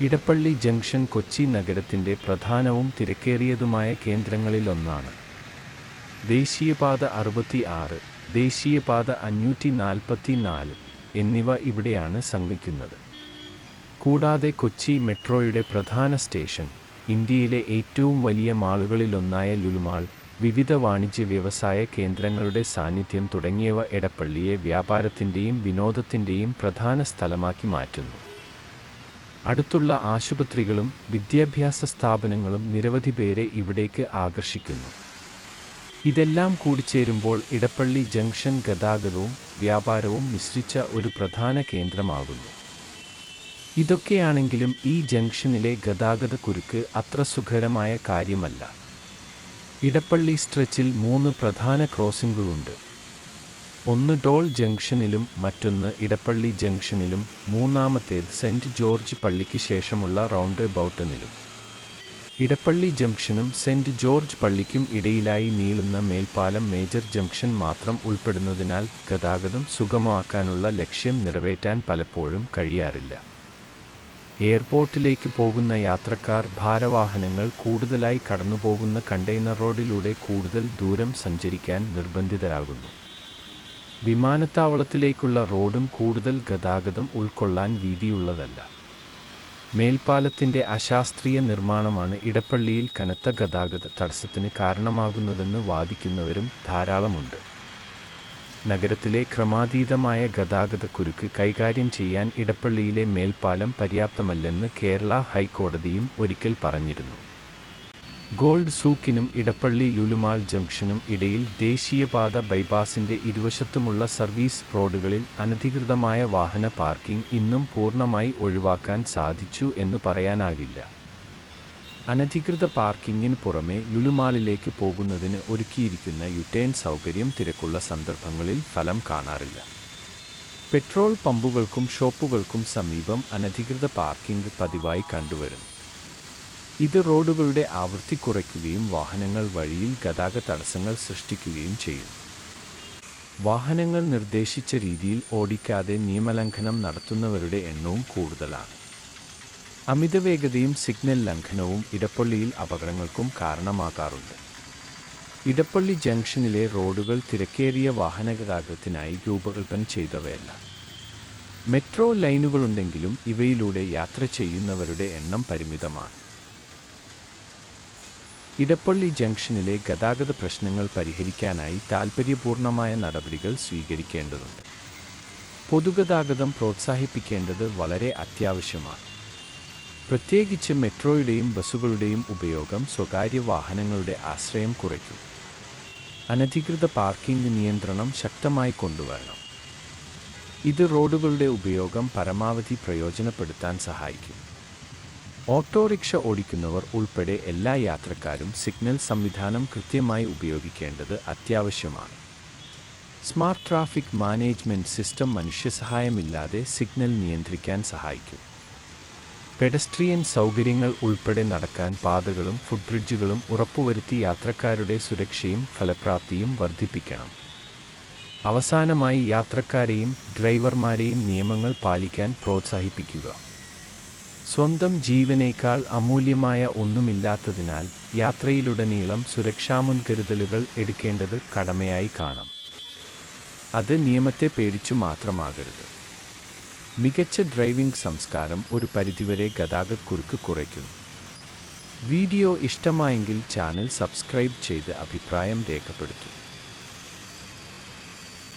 Edappally junction Kochi നഗരത്തിന്റെ പ്രധാനവും തിരക്കേറിയതുമായ കേന്ദ്രങ്ങളിലൊന്നാണ്. ദേശീയപാത അറുപത്തി ആറ് ദേശീയപാത അഞ്ഞൂറ്റി നാൽപ്പത്തി നാല് എന്നിവ ഇവിടെയാണ് സംഗമിക്കുന്നത് കൂടാതെ കൊച്ചി മെട്രോയുടെ പ്രധാന സ്റ്റേഷൻ ഇന്ത്യയിലെ ഏറ്റവും വലിയ മാളുകളിലൊന്നായ ലുലുമാൾ വിവിധ വാണിജ്യ വ്യവസായ കേന്ദ്രങ്ങളുടെ സാന്നിധ്യം തുടങ്ങിയവ എടപ്പള്ളിയെ വ്യാപാരത്തിന്റെയും വിനോദത്തിന്റെയും പ്രധാന സ്ഥലമാക്കി മാറ്റുന്നു. അടുത്തുള്ള ആശുപത്രികളും വിദ്യാഭ്യാസ സ്ഥാപനങ്ങളും നിരവധി പേരെ ഇവിടേക്ക് ആകർഷിക്കുന്നു. ഇതെല്ലാം കൂടിച്ചേരുമ്പോൾ ഇടപ്പള്ളി ജംഗ്ഷൻ ഗതാഗതവും വ്യാപാരവും മിശ്രിച്ച ഒരു പ്രധാന കേന്ദ്രമാകുന്നു. ഇതൊക്കെയാണെങ്കിലും ഈ ജംഗ്ഷനിലെ ഗതാഗത കുരുക്ക് അത്ര സുഖകരമായ കാര്യമല്ല. ഇടപ്പള്ളി സ്ട്രെച്ചിൽ മൂന്ന് പ്രധാന ക്രോസിംഗുകളുണ്ട്. ഒന്ന് ടോൾ ജംഗ്ഷനിലും മറ്റൊന്ന് ഇടപ്പള്ളി ജംഗ്ഷനിലും മൂന്നാമത്തേത് സെന്റ് ജോർജ് പള്ളിക്ക് ശേഷമുള്ള റൗണ്ട് ബൗട്ടനിലും ഇടപ്പള്ളി ജംഗ്ഷനും സെന്റ് ജോർജ് പള്ളിക്കും ഇടയിലായി നീളുന്ന മേൽപ്പാലം മേജർ ജംഗ്ഷൻ മാത്രം ഉൾപ്പെടുന്നതിനാൽ ഗതാഗതം സുഗമമാക്കാനുള്ള ലക്ഷ്യം നിറവേറ്റാൻ പലപ്പോഴും കഴിയാറില്ല. എയർപോർട്ടിലേക്ക് പോകുന്ന യാത്രക്കാർ ഭാരവാഹനങ്ങൾ കൂടുതലായി കടന്നുപോകുന്ന കണ്ടെയ്നർ റോഡിലൂടെ കൂടുതൽ ദൂരം സഞ്ചരിക്കാൻ നിർബന്ധിതരാകുന്നു. വിമാനത്താവളത്തിലേക്കുള്ള റോഡും കൂടുതൽ ഗതാഗതം ഉൾക്കൊള്ളാൻ വീതിയുള്ളതല്ല. മേൽപ്പാലത്തിന്റെ അശാസ്ത്രീയ നിർമ്മാണമാണ് ഇടപ്പള്ളിയിൽ കനത്ത ഗതാഗത തടസ്സത്തിന് കാരണമാകുന്നതെന്ന് വാദിക്കുന്നവരും ധാരാളമുണ്ട്. നഗരത്തിലെ ക്രമാതീതമായ ഗതാഗതക്കുരുക്ക് കൈകാര്യം ചെയ്യാൻ ഇടപ്പള്ളിയിലെ മേൽപ്പാലം പര്യാപ്തമല്ലെന്ന് കേരള ഹൈക്കോടതിയും ഒരിക്കൽ പറഞ്ഞിരുന്നു. ഗോൾഡ് സൂക്കിനും ഇടപ്പള്ളി ലുലുമാൾ ജംഗ്ഷനും ഇടയിൽ ദേശീയപാത ബൈപ്പാസിന്റെ ഇരുവശത്തുമുള്ള സർവീസ് റോഡുകളിൽ അനധികൃതമായ വാഹന പാർക്കിംഗ് ഇന്നും പൂർണമായി ഒഴിവാക്കാൻ സാധിച്ചു എന്ന് പറയാനാകില്ല. അനധികൃത പാർക്കിംഗിന് പുറമെ ലുലുമാളിലേക്ക് പോകുന്നതിന് ഒരുക്കിയിരിക്കുന്ന യുട്ടേൺ സൗകര്യം തിരക്കുള്ള സന്ദർഭങ്ങളിൽ ഫലം കാണാറില്ല. പെട്രോൾ പമ്പുകൾക്കും ഷോപ്പുകൾക്കും സമീപം അനധികൃത പാർക്കിംഗ് പതിവായി കണ്ടുവരുന്നു. ഇത് റോഡുകളുടെ ആവൃത്തി കുറയ്ക്കുകയും വാഹനങ്ങൾ വഴിയിൽ ഗതാഗത തടസ്സങ്ങൾ സൃഷ്ടിക്കുകയും ചെയ്യും. വാഹനങ്ങൾ നിർദ്ദേശിച്ച രീതിയിൽ ഓടിക്കാതെ നിയമലംഘനം നടത്തുന്നവരുടെ എണ്ണവും കൂടുതലാണ്. അമിതവേഗതയും സിഗ്നൽ ലംഘനവും ഇടപ്പള്ളിയിൽ അപകടങ്ങൾക്കും കാരണമാകാറുണ്ട്. ഇടപ്പള്ളി ജംഗ്ഷനിലെ റോഡുകൾ തിരക്കേറിയ വാഹന ഗതാഗതത്തിനായി രൂപകൽപ്പന ചെയ്തവയല്ല. മെട്രോ ലൈനുകളുണ്ടെങ്കിലും ഇവയിലൂടെ യാത്ര ചെയ്യുന്നവരുടെ എണ്ണം പരിമിതമാണ്. ഇടപ്പള്ളി ജംഗ്ഷനിലെ ഗതാഗത പ്രശ്നങ്ങൾ പരിഹരിക്കാനായി താൽപ്പര്യപൂർണമായ നടപടികൾ സ്വീകരിക്കേണ്ടതുണ്ട്. പൊതുഗതാഗതം പ്രോത്സാഹിപ്പിക്കേണ്ടത് വളരെ അത്യാവശ്യമാണ്. പ്രത്യേകിച്ച് മെട്രോയുടെയും ബസ്സുകളുടെയും ഉപയോഗം സ്വകാര്യ വാഹനങ്ങളുടെ ആശ്രയം കുറയ്ക്കും. അനധികൃത പാർക്കിംഗ് നിയന്ത്രണം ശക്തമായി കൊണ്ടുവരണം. ഇത് റോഡുകളുടെ ഉപയോഗം പരമാവധി പ്രയോജനപ്പെടുത്താൻ സഹായിക്കും. ഓട്ടോറിക്ഷ ഓടിക്കുന്നവർ ഉൾപ്പെടെ എല്ലാ യാത്രക്കാരും സിഗ്നൽ സംവിധാനം കൃത്യമായി ഉപയോഗിക്കേണ്ടത് അത്യാവശ്യമാണ്. സ്മാർട്ട് ട്രാഫിക് മാനേജ്മെന്റ് സിസ്റ്റം മനുഷ്യസഹായമില്ലാതെ സിഗ്നൽ നിയന്ത്രിക്കാൻ സഹായിക്കും. പെഡസ്ട്രിയൻ സൗകര്യങ്ങൾ ഉൾപ്പെടെ നടക്കാൻ പാതകളും ഫുട്ബ്രിഡ്ജുകളും ഉറപ്പുവരുത്തി യാത്രക്കാരുടെ സുരക്ഷയും ഫലപ്രാപ്തിയും വർദ്ധിപ്പിക്കണം. അവസാനമായി യാത്രക്കാരെയും ഡ്രൈവർമാരെയും നിയമങ്ങൾ പാലിക്കാൻ പ്രോത്സാഹിപ്പിക്കുക. സ്വന്തം ജീവനേക്കാൾ അമൂല്യമായ ഒന്നുമില്ലാത്തതിനാൽ യാത്രയിലുടനീളം സുരക്ഷാ മുൻകരുതലുകൾ എടുക്കേണ്ടത് കടമയായി കാണാം. അത് നിയമത്തെ പേടിച്ചു മാത്രമാകരുത്. മികച്ച ഡ്രൈവിംഗ് സംസ്കാരം ഒരു പരിധിവരെ ഗതാഗതക്കുരുക്ക് കുറയ്ക്കുന്നു. വീഡിയോ ഇഷ്ടമായെങ്കിൽ ചാനൽ സബ്സ്ക്രൈബ് ചെയ്ത് അഭിപ്രായം രേഖപ്പെടുത്തും.